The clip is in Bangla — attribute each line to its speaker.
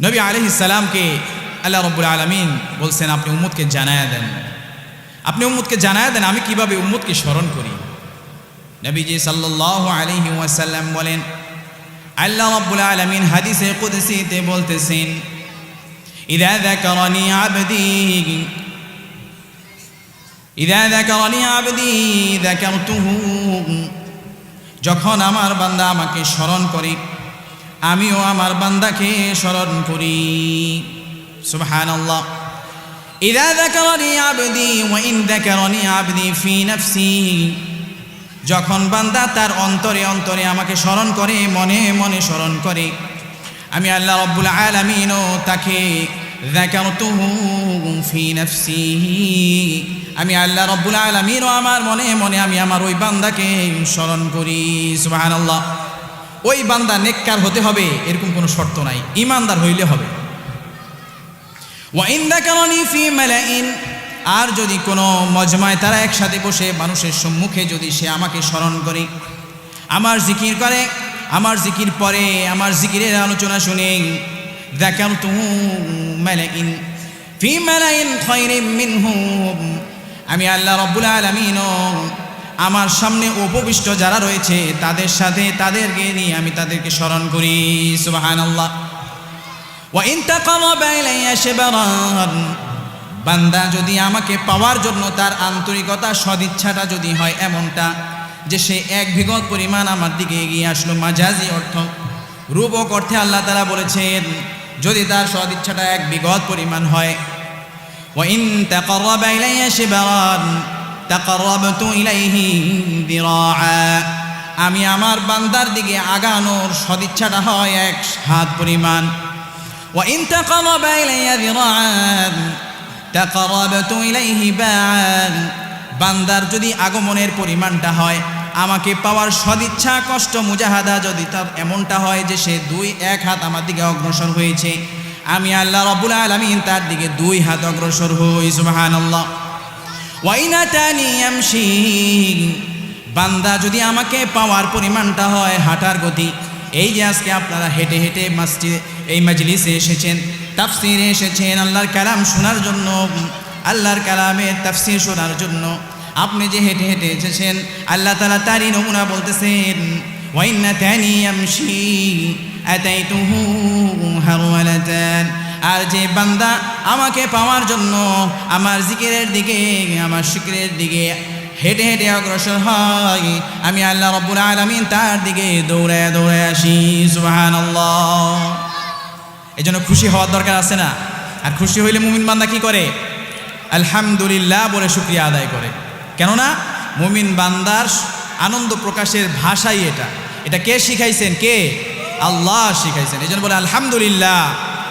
Speaker 1: নবী আলহিসাল্লামকে আল্লাহ রব্বুল আলমিন বলছেন আপনি উম্মুদকে জানায়া দেন আপনি উম্মুদকে জানায়া দেন আমি কিভাবে উম্মুদকে স্মরণ করি নবীজি সাল্লাহ আলহি ওয়াসাল্লাম বলেন আল্লাহ রব্বুল আলমিন হাদিসে কুদসিতে বলতেছেন إذا ذكرني عبدي إذا ذكرني عبدي ذكرته যখন আমার বান্দা আমাকে স্মরণ করে আমিও আমার বান্দাকে স্মরণ করি সুবহানাল্লাহ إذا ذكرني عبدي وإن ذكرني عبدي في نفسي যখন বান্দা তার অন্তরে অন্তরে আমাকে স্মরণ করে মনে মনে স্মরণ করে আমি আল্লাহ রব্বুল আলমিনও তাকে ذكرته في نفسه আমি আল্লাহ রব্বুল আলমিনও আমার মনে মনে আমি আমার ওই বান্দাকে স্মরণ করি সুবহানাল্লাহ ওই বান্দা নেককার হতে হবে, এরকম কোনো শর্ত নাই। ইমানদার হইলে হবে। আর যদি কোনো মজমায় তারা একসাথে বসে মানুষের সম্মুখে যদি সে আমাকে স্মরণ করে, আমার জিকির করে, আমার জিকির পরে, আমার জিকিরের আলোচনা শুনে দেখাম তু মালাইন, ফি মালাইন খৈরিম মিনহুম, আমি আল্লাহ রব্বুল আলমিনও আমার সামনে উপবিষ্ট যারা রয়েছে, তাদের সাথে তাদেরকে নিয়ে আমি তাদেরকে স্মরণ করি। সুবাহান আল্লাহ বান্দা যদি আমাকে পাওয়ার জন্য তার আন্তরিকতা, সদিচ্ছাটা যদি হয় এমনটা যে সে এক বিগত পরিমাণ আমার দিকে এগিয়ে আসলো। মাঝাজি অর্থ, রূপক অর্থে আল্লাহ তারা বলেছেন, যদি তার সদিচ্ছাটা এক বিগত পরিমাণ হয় ও ইন তাকর বাইলাই আসে তাকাররাবতু ইলাইহি দিরাআ আমি আমার বান্দার দিকে আগানোর সদিচ্ছাটা হয় এক হাত পরিমাণ। ওয়া ইন তাকাররাবা ইলাইয়া দিরাআন তাকাররাবতু ইলাইহি বাআন বান্দার যদি আগমনের পরিমাণটা হয়, আমাকে পাওয়ার সদিচ্ছা, কষ্ট, মুজাহাদা যদি তার এমনটা হয় যে সে দুই এক হাত আমার দিকে অগ্রসর হয়েছে, আমি আল্লাহ রবুল আলমিন তার দিকে দুই হাত অগ্রসর হই সুবাহান আল্লাহ ওয়াইনাতানি ইয়ামশি, বান্দা যদি আমাকে পাওয়ার পরিমাণটা হয় হাঁটার গতি, এই যে আজকে আপনারা হেঁটে হেঁটে মসজিদ, এই মজলিসে এসেছেন, তাফসিরে এসেছেন, আল্লাহর কালাম শোনার জন্য, আল্লাহর কালামের তাফসির শোনার জন্য, আপনি যে হেঁটে হেঁটে এসেছেন, আল্লাহ তালা তারই নমুনা বলতেছেন ওয়াইন্না তানি আমশি আতাইতুহু হারওয়ালাতান আর যে বান্দা আমাকে পাওয়ার জন্য আমার জিকিরের দিকে, আমার শিকিরের দিকে হেঁটে হেঁটে অগ্রসর হয়, আমি আল্লাহ রব্বুল আলমিন তার দিকে দৌড়ে দৌড়ে আসি সুবাহান এই জন্য খুশি হওয়ার দরকার আছে না? আর খুশি হইলে মুমিন বান্দা কি করে? আলহামদুলিল্লাহ বলে শুক্রিয়া আদায় করে। কেননা মুমিন বান্দার আনন্দ প্রকাশের ভাষাই এটা। এটা কে শিখাইছেন? কে? আল্লাহ শিখাইছেন। এই জন্য বলে আলহামদুলিল্লাহ।